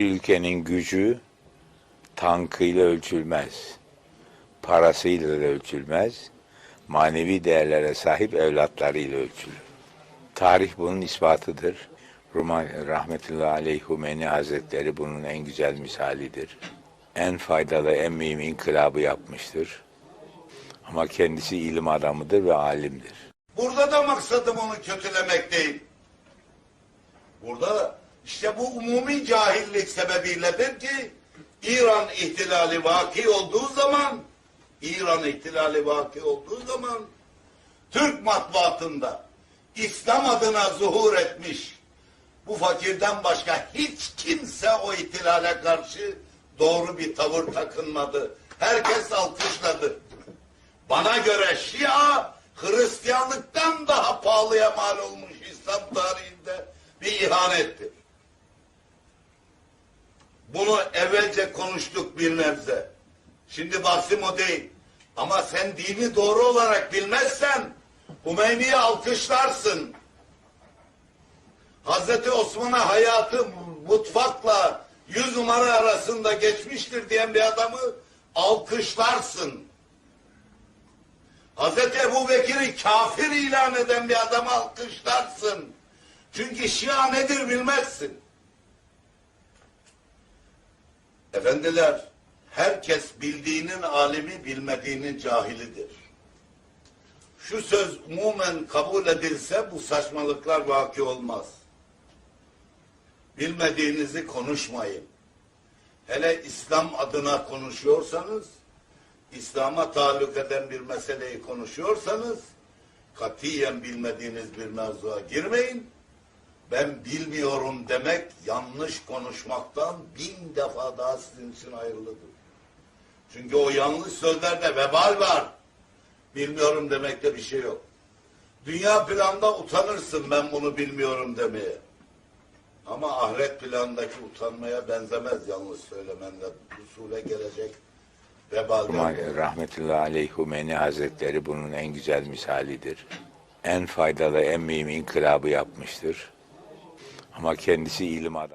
ülkenin gücü tankıyla ölçülmez. Parasıyla da ölçülmez. Manevi değerlere sahip evlatlarıyla ölçülür. Tarih bunun ispatıdır. Ruma rahmetullahi aleyh Hümeyni Hazretleri bunun en güzel misalidir. En faydalı, en mühim inkılabı yapmıştır. Ama kendisi ilim adamıdır ve alimdir. Burada da maksadım onu kötülemek değil. Burada işte bu umumi cahillik sebebiyledir ki İran ihtilali vaki olduğu zaman İran ihtilali vaki olduğu zaman Türk matbuatında İslam adına zuhur etmiş bu fakirden başka hiç kimse o ihtilale karşı doğru bir tavır takınmadı. Herkes alkışladı. Bana göre Şia Hristiyanlıktan daha pahalıya mal olmuş İslam tarihinde bir ihanettir. Bunu evvelce konuştuk bir nebze. Şimdi bahsim o değil. Ama sen dini doğru olarak bilmezsen Hümeyni'yi alkışlarsın. Hazreti Osman'a hayatı mutfakla yüz numara arasında geçmiştir diyen bir adamı alkışlarsın. Hazreti Ebu Bekir'i kafir ilan eden bir adamı alkışlarsın. Çünkü Şia nedir bilmezsin. Efendiler, herkes bildiğinin alimi, bilmediğinin cahilidir. Şu söz umumen kabul edilse bu saçmalıklar vaki olmaz. Bilmediğinizi konuşmayın. Hele İslam adına konuşuyorsanız, İslam'a taluk eden bir meseleyi konuşuyorsanız, katiyen bilmediğiniz bir mevzuya girmeyin. Ben bilmiyorum demek yanlış konuşmaktan bin defa daha sizin için hayırlıdır. Çünkü o yanlış sözlerde vebal var. Bilmiyorum demekte bir şey yok. Dünya planında utanırsın ben bunu bilmiyorum demeye. Ama ahiret planındaki utanmaya benzemez yanlış söylemenle. Usule gelecek vebalden. Rahmetullahi aleyh Hümeyni Hazretleri bunun en güzel misalidir. En faydalı, en mühim inkılabı yapmıştır. Ama kendisi ilim adamı.